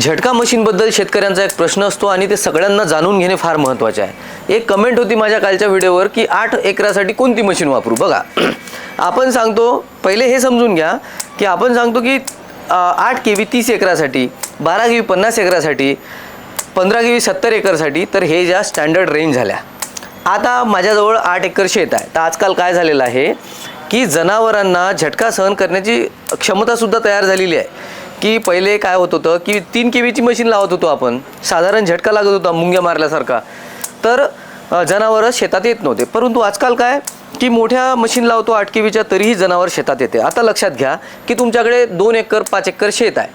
झटका मशीनबद्दल शेतकऱ्यांचा एक प्रश्न असतो आणि ते सगळ्यांना जाणून घेणे फार महत्त्वाचे आहे. एक कमेंट होती माझ्या कालच्या व्हिडिओवर की आठ एकरासाठी कोणती मशीन वापरू? बघा आपण सांगतो पहिले हे समजून घ्या की आपण सांगतो की आठ के व्ही तीस एकरासाठी बारा के व्ही पन्नास एकरासाठी पंधरा के व्ही सत्तर एकरसाठी तर हे ज्या स्टँडर्ड रेंज झाल्या. आता माझ्याजवळ आठ एकर शेत आहे. तर आजकाल काय झालेलं आहे की जनावरांना झटका सहन करण्याची क्षमतासुद्धा तयार झालेली आहे. की पहिले काय होत होतं की तीन के व्हीची मशीन लावत होतो आपण. साधारण झटका लागत होता मुंग्या मारल्यासारखा. तर जनावरं शेतात येत नव्हते. परंतु आजकाल काय की मोठ्या मशीन लावतो आठ के व्हीच्या तरीही जनावर शेतात येते. आता लक्षात घ्या की तुमच्याकडे दोन एकर पाच एकर शेत आहे.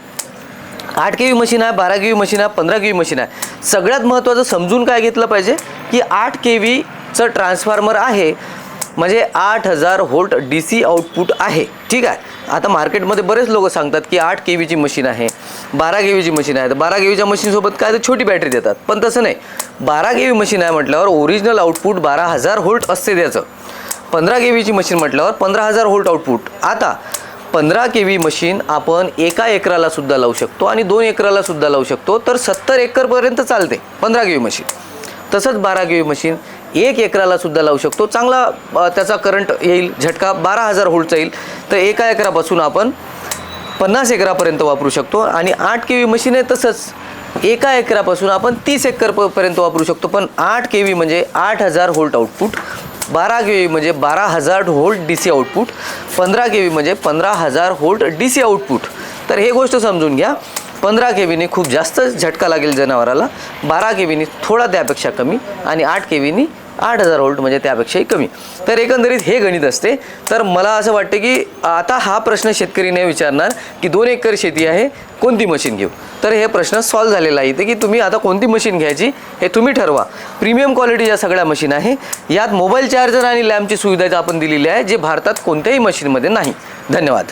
आठ के व्ही मशीन आहे बारा के व्ही मशीन आहे पंधरा के व्ही मशीन आहे. सगळ्यात महत्त्वाचं समजून काय घेतलं पाहिजे की आठ के व्हीचं ट्रान्सफॉर्मर आहे म्हणजे आठ हजार व्होल्ट डी सी आउटपुट आहे. ठीक आहे? आता मार्केटमध्ये बरेच लोक सांगतात की आठ के व्हीची मशीन आहे बारा के व्हीची मशीन आहे. तर बारा के व्हीच्या मशीनसोबत काय तर छोटी बॅटरी देतात. पण तसं नाही. बारा के व्ही मशीन आहे म्हटल्यावर ओरिजिनल आउटपुट बारा हजार व्होल्ट असते त्याचं. पंधरा के व्हीची मशीन म्हटल्यावर पंधरा हजार व्होल्ट आउटपुट आता पंधरा के व्ही मशीन आपण एका एकराला सुद्धा लावू शकतो आणि दोन एकराला सुद्धा लावू शकतो. तर सत्तर एकरपर्यंत चालते पंधरा के व्ही मशीन. तसंच बारा के व्ही मशीन एक एकराला सुद्धा लावू शकतो. चांगला त्याचा करंट येईल झटका बारा हजार होल्टचा येईल. तर एका एकरापासून आपण पन्नास एकरापर्यंत वापरू शकतो आणि आठ के व्ही मशीन आहे तसंच एका एकरापासून आपण तीस एकरपर्यंत वापरू शकतो. पण आठ के व्ही म्हणजे आठ हजार होल्ट आउटपुट बारा के व्ही म्हणजे बारा हजार होल्ट डी सी आउटपुट पंधरा के व्ही म्हणजे पंधरा हजार होल्ट डी सी आउटपुट. तर हे गोष्ट समजून घ्या. पंधरा के व्हीने खूप जास्त झटका लागेल जनावराला बारा के व्हीने थोडा त्यापेक्षा कमी आणि आठ के व्हीने आठ हजार वोल्ट म्हणजे त्यापेक्षाही कमी. तर एकंदरीत हे गणित असते. तर मला असं वाटतं की आता हा प्रश्न शेतकरी नाही विचारणार की दोन एकर शेती आहे कोणती मशीन घेऊ? तर हे प्रश्न सॉल्व्ह झालेला आहे इथे की तुम्ही आता कोणती मशीन घ्यायची हे तुम्ही ठरवा. प्रीमियम क्वालिटीच्या सगळ्या मशीन आहे यात मोबाईल चार्जर आणि लॅम्पची सुविधा आपण दिलेली आहे जे भारतात कोणत्याही मशीनमध्ये नाही. धन्यवाद.